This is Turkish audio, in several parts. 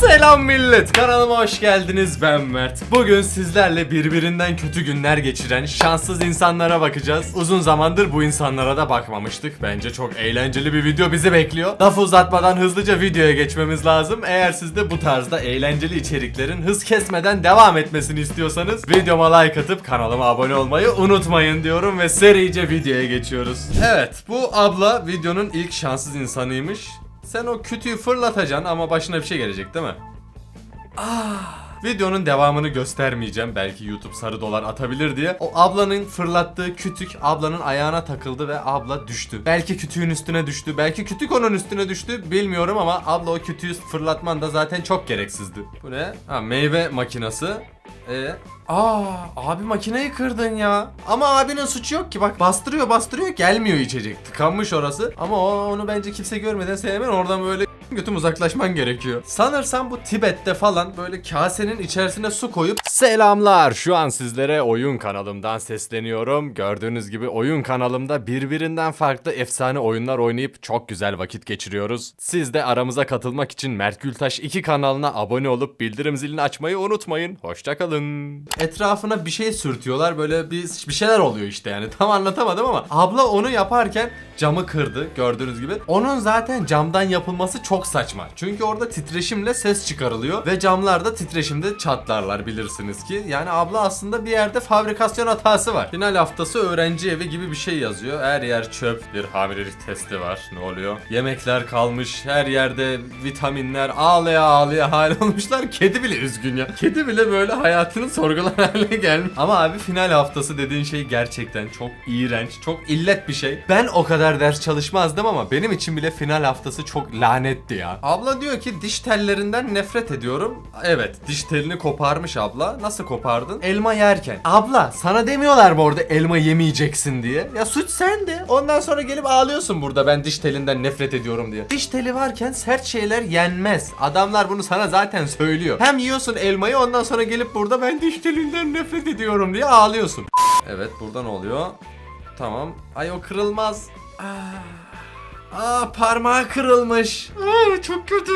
Selam millet kanalıma hoş geldiniz. Ben Mert. Bugün sizlerle birbirinden kötü günler geçiren şanssız insanlara bakacağız. Uzun zamandır bu insanlara da bakmamıştık. Bence çok eğlenceli bir video bizi bekliyor. Lafı uzatmadan hızlıca videoya geçmemiz lazım. Eğer siz de bu tarzda eğlenceli içeriklerin hız kesmeden devam etmesini istiyorsanız Videoma like atıp kanalıma abone olmayı unutmayın diyorum Ve serice videoya geçiyoruz. Evet bu abla videonun ilk şanssız insanıymış sen o kütüğü fırlatacaksın ama başına bir şey gelecek değil mi? Ah. Videonun devamını göstermeyeceğim. Belki YouTube sarı dolar atabilir diye. O ablanın fırlattığı kütük ablanın ayağına takıldı ve abla düştü. Belki kütüğün üstüne düştü. Belki kütük onun üstüne düştü. Bilmiyorum ama abla o kütüğü fırlatman da zaten çok gereksizdi. Bu ne? Ha meyve makinası. E Aa abi makineyi kırdın ya. Ama abinin suçu yok ki bak bastırıyor bastırıyor gelmiyor içecek. Tıkanmış orası. Ama o, onu bence kimse görmeden sen hemen oradan böyle götüm uzaklaşman gerekiyor. Sanırsam bu Tibet'te falan böyle kasenin içerisine su koyup Selamlar şu an sizlere oyun kanalımdan sesleniyorum. Gördüğünüz gibi oyun kanalımda birbirinden farklı efsane oyunlar oynayıp çok güzel vakit geçiriyoruz. Siz de aramıza katılmak için Mert Gültaş 2 kanalına abone olup bildirim zilini açmayı unutmayın. Hoşçakalın. Etrafına bir şey sürtüyorlar böyle bir, bir şeyler oluyor işte yani tam anlatamadım ama abla onu yaparken camı kırdı gördüğünüz gibi. Onun zaten camdan yapılması çok saçma. Çünkü orada titreşimle ses çıkarılıyor ve camlarda titreşimde çatlarlar bilirsiniz ki. Yani abla aslında bir yerde fabrikasyon hatası var. Final haftası öğrenci evi gibi bir şey yazıyor. Her yer çöp. Bir hamilelik testi var. Ne oluyor? Yemekler kalmış. Her yerde vitaminler ağlaya ağlaya hal olmuşlar. Kedi bile üzgün ya. Kedi bile böyle hayatını sorgular hale gelmiş. Ama abi final haftası dediğin şey gerçekten çok iğrenç. Çok illet bir şey. Ben o kadar ders çalışmazdım ama benim için bile final haftası çok lanetti ya. Abla diyor ki diş tellerinden nefret ediyorum. Evet diş telini koparmış abla. Nasıl kopardın? Elma yerken. Abla sana demiyorlar mı orada elma yemeyeceksin diye? Ya suç sende. Ondan sonra gelip ağlıyorsun burada ben diş telinden nefret ediyorum diye. Diş teli varken sert şeyler yenmez. Adamlar bunu sana zaten söylüyor. Hem yiyorsun elmayı ondan sonra gelip burada ben diş telinden nefret ediyorum diye ağlıyorsun. Evet burada ne oluyor? Tamam. Ay o kırılmaz. Aa, Aa parmağı kırılmış. Aa, çok kötü.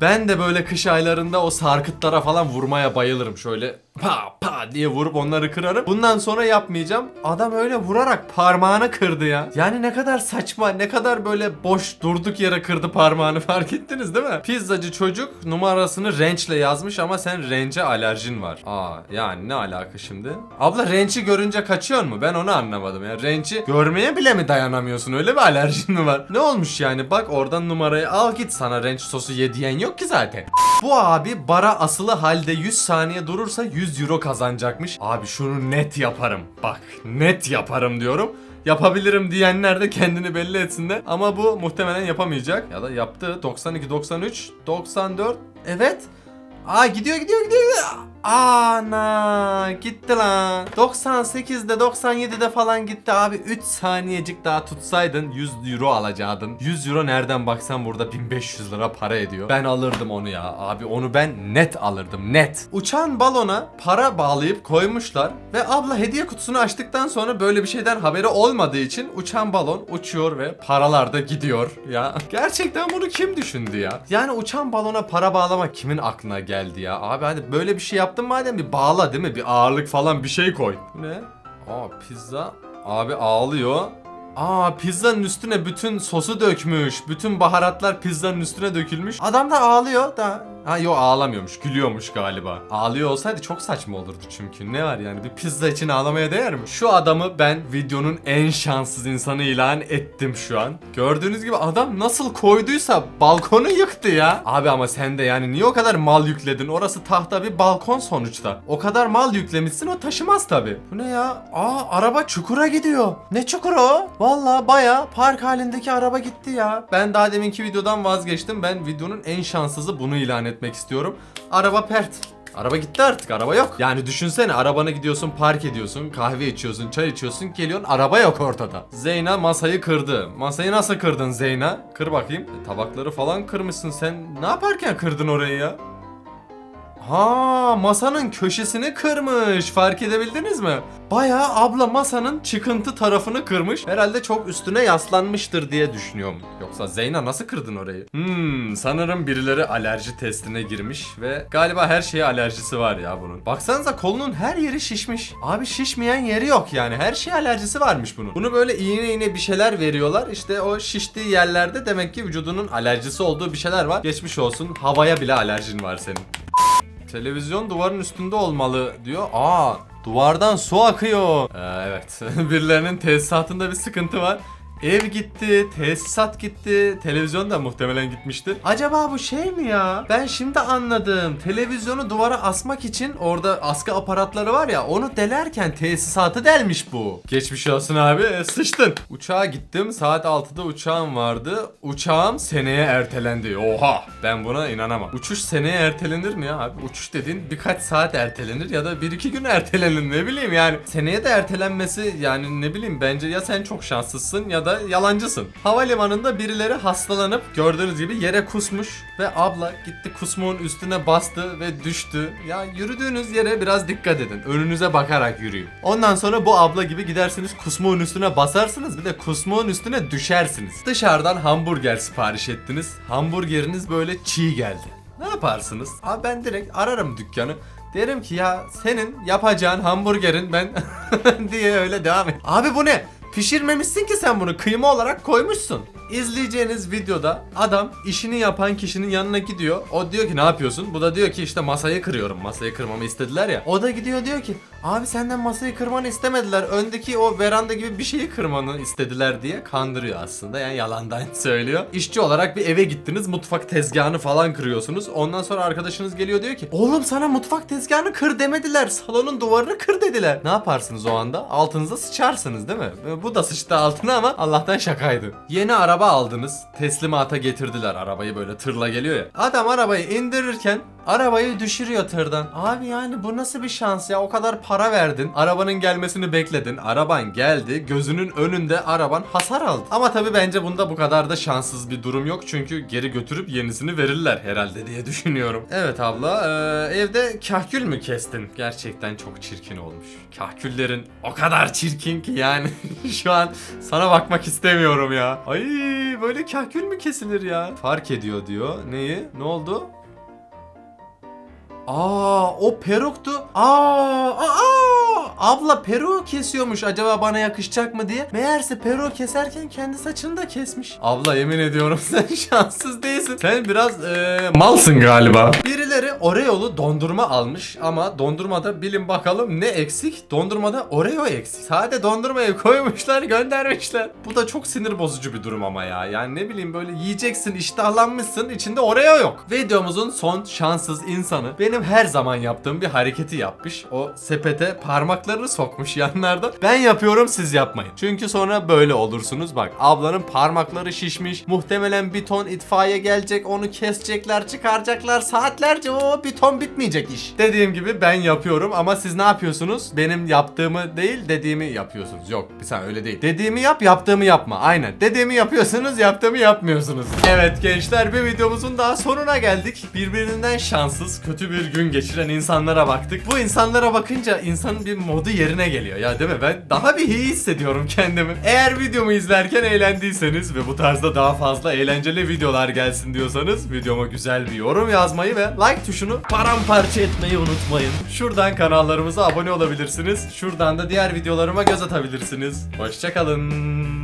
Ben de böyle kış aylarında o sarkıtlara falan vurmaya bayılırım. Şöyle pa pa diye vurup onları kırarım. Bundan sonra yapmayacağım. Adam öyle vurarak parmağını kırdı ya. Yani ne kadar saçma, ne kadar böyle boş durduk yere kırdı parmağını fark ettiniz değil mi? Pizzacı çocuk numarasını rençle yazmış ama sen rence alerjin var. Aa yani ne alaka şimdi? Abla rençi görünce kaçıyor mu? Ben onu anlamadım ya. Rençi görmeye bile mi dayanamıyorsun? Öyle bir alerjin mi var? Ne olmuş yani? Bak oradan numarayı al git sana renç sosu ye diyen yok ki zaten. Bu abi bara asılı halde 100 saniye durursa 100 euro kazanacakmış. Abi şunu net yaparım. Bak net yaparım diyorum. Yapabilirim diyenler de kendini belli etsinler. Ama bu muhtemelen yapamayacak. Ya da yaptı. 92, 93, 94. Evet. Aa gidiyor gidiyor gidiyor. gidiyor. Ana gitti lan. 98'de 97'de falan gitti abi. 3 saniyecik daha tutsaydın 100 euro alacaktın. 100 euro nereden baksan burada 1500 lira para ediyor. Ben alırdım onu ya. Abi onu ben net alırdım net. Uçan balona para bağlayıp koymuşlar ve abla hediye kutusunu açtıktan sonra böyle bir şeyden haberi olmadığı için uçan balon uçuyor ve paralar da gidiyor ya. Gerçekten bunu kim düşündü ya? Yani uçan balona para bağlamak kimin aklına geldi ya? Abi hadi böyle bir şey yaptın madem bir bağla değil mi? Bir ağırlık falan bir şey koy. Ne? Aa pizza. Abi ağlıyor. Aa pizzanın üstüne bütün sosu dökmüş. Bütün baharatlar pizzanın üstüne dökülmüş. Adam da ağlıyor da. Ha yo ağlamıyormuş. Gülüyormuş galiba. Ağlıyor olsaydı çok saçma olurdu çünkü. Ne var yani bir pizza için ağlamaya değer mi? Şu adamı ben videonun en şanssız insanı ilan ettim şu an. Gördüğünüz gibi adam nasıl koyduysa balkonu yıktı ya. Abi ama sen de yani niye o kadar mal yükledin? Orası tahta bir balkon sonuçta. O kadar mal yüklemişsin o taşımaz tabi. Bu ne ya? Aa araba çukura gidiyor. Ne çukuru o? Valla baya park halindeki araba gitti ya. Ben daha deminki videodan vazgeçtim. Ben videonun en şanssızı bunu ilan etmek istiyorum. Araba pert. Araba gitti artık araba yok. Yani düşünsene arabana gidiyorsun park ediyorsun kahve içiyorsun çay içiyorsun geliyorsun araba yok ortada. Zeyna masayı kırdı. Masayı nasıl kırdın Zeyna? Kır bakayım. E, tabakları falan kırmışsın sen. Ne yaparken kırdın orayı ya? Ha masanın köşesini kırmış. Fark edebildiniz mi? Bayağı abla masanın çıkıntı tarafını kırmış. Herhalde çok üstüne yaslanmıştır diye düşünüyorum. Yoksa Zeyna nasıl kırdın orayı? Hmm sanırım birileri alerji testine girmiş ve galiba her şeye alerjisi var ya bunun. Baksanıza kolunun her yeri şişmiş. Abi şişmeyen yeri yok yani. Her şeye alerjisi varmış bunun. Bunu böyle iğne iğne bir şeyler veriyorlar. İşte o şiştiği yerlerde demek ki vücudunun alerjisi olduğu bir şeyler var. Geçmiş olsun. Havaya bile alerjin var senin. Televizyon duvarın üstünde olmalı diyor. Aa duvardan su akıyor. Ee, evet birilerinin tesisatında bir sıkıntı var. Ev gitti, tesisat gitti, televizyon da muhtemelen gitmiştir. Acaba bu şey mi ya? Ben şimdi anladım. Televizyonu duvara asmak için orada askı aparatları var ya onu delerken tesisatı delmiş bu. Geçmiş olsun abi sıçtın. Uçağa gittim saat 6'da uçağım vardı. Uçağım seneye ertelendi. Oha ben buna inanamam. Uçuş seneye ertelenir mi ya abi? Uçuş dediğin birkaç saat ertelenir ya da 1-2 gün ertelenir ne bileyim yani. Seneye de ertelenmesi yani ne bileyim bence ya sen çok şanslısın ya da yalancısın. Havalimanında birileri hastalanıp gördüğünüz gibi yere kusmuş ve abla gitti kusmuğun üstüne bastı ve düştü. Ya yürüdüğünüz yere biraz dikkat edin. Önünüze bakarak yürüyün. Ondan sonra bu abla gibi gidersiniz kusmuğun üstüne basarsınız bir de kusmuğun üstüne düşersiniz. Dışarıdan hamburger sipariş ettiniz. Hamburgeriniz böyle çiğ geldi. Ne yaparsınız? Abi ben direkt ararım dükkanı. Derim ki ya senin yapacağın hamburgerin ben diye öyle devam et. Abi bu ne? Pişirmemişsin ki sen bunu kıyma olarak koymuşsun. İzleyeceğiniz videoda adam işini yapan kişinin yanına gidiyor. O diyor ki ne yapıyorsun? Bu da diyor ki işte masayı kırıyorum. Masayı kırmamı istediler ya. O da gidiyor diyor ki abi senden masayı kırmanı istemediler. Öndeki o veranda gibi bir şeyi kırmanı istediler diye kandırıyor aslında. Yani yalandan söylüyor. İşçi olarak bir eve gittiniz mutfak tezgahını falan kırıyorsunuz. Ondan sonra arkadaşınız geliyor diyor ki oğlum sana mutfak tezgahını kır demediler. Salonun duvarını kır dediler. Ne yaparsınız o anda? Altınıza sıçarsınız değil mi? Bu da sıçtı altına ama Allah'tan şakaydı. Yeni araba aldınız. Teslimata getirdiler. Arabayı böyle tırla geliyor ya. Adam arabayı indirirken arabayı düşürüyor tırdan. Abi yani bu nasıl bir şans ya? O kadar para verdin. Arabanın gelmesini bekledin. Araban geldi. Gözünün önünde araban hasar aldı. Ama tabii bence bunda bu kadar da şanssız bir durum yok. Çünkü geri götürüp yenisini verirler herhalde diye düşünüyorum. Evet abla eee, evde kahkül mü kestin? Gerçekten çok çirkin olmuş. Kahküllerin o kadar çirkin ki yani şu an sana bakmak istemiyorum ya. Ay böyle kahkül mü kesilir ya? Fark ediyor diyor. Neyi? Ne oldu? Aa o peruktu. Aa, aa! Abla peruğu kesiyormuş acaba bana yakışacak mı diye. Meğerse peruğu keserken kendi saçını da kesmiş. Abla yemin ediyorum sen şanssız değilsin. Sen biraz eee, malsın galiba. Birileri Oreo'lu dondurma almış ama dondurmada bilin bakalım ne eksik? Dondurmada Oreo eksik. Sade dondurmayı koymuşlar göndermişler. Bu da çok sinir bozucu bir durum ama ya. Yani ne bileyim böyle yiyeceksin iştahlanmışsın içinde Oreo yok. Videomuzun son şanssız insanı benim her zaman yaptığım bir hareketi yapmış. O sepete parmaklarını sokmuş yanlardan. Ben yapıyorum siz yapmayın. Çünkü sonra böyle olursunuz. Bak ablanın parmakları şişmiş. Muhtemelen bir ton itfaiye gelecek. Onu kesecekler çıkaracaklar. Saatlerce o bir ton bitmeyecek iş. Dediğim gibi ben yapıyorum ama siz ne yapıyorsunuz? Benim yaptığımı değil dediğimi yapıyorsunuz. Yok bir saniye öyle değil. Dediğimi yap yaptığımı yapma. Aynen. Dediğimi yapıyorsunuz yaptığımı yapmıyorsunuz. Evet gençler bir videomuzun daha sonuna geldik. Birbirinden şanssız kötü bir gün geçiren insanlara baktık. Bu insanlara bakınca insanın bir modu yerine geliyor ya değil mi? Ben daha bir iyi hissediyorum kendimi. Eğer videomu izlerken eğlendiyseniz ve bu tarzda daha fazla eğlenceli videolar gelsin diyorsanız videoma güzel bir yorum yazmayı ve like tuşunu paramparça etmeyi unutmayın. Şuradan kanallarımıza abone olabilirsiniz. Şuradan da diğer videolarıma göz atabilirsiniz. Hoşçakalın.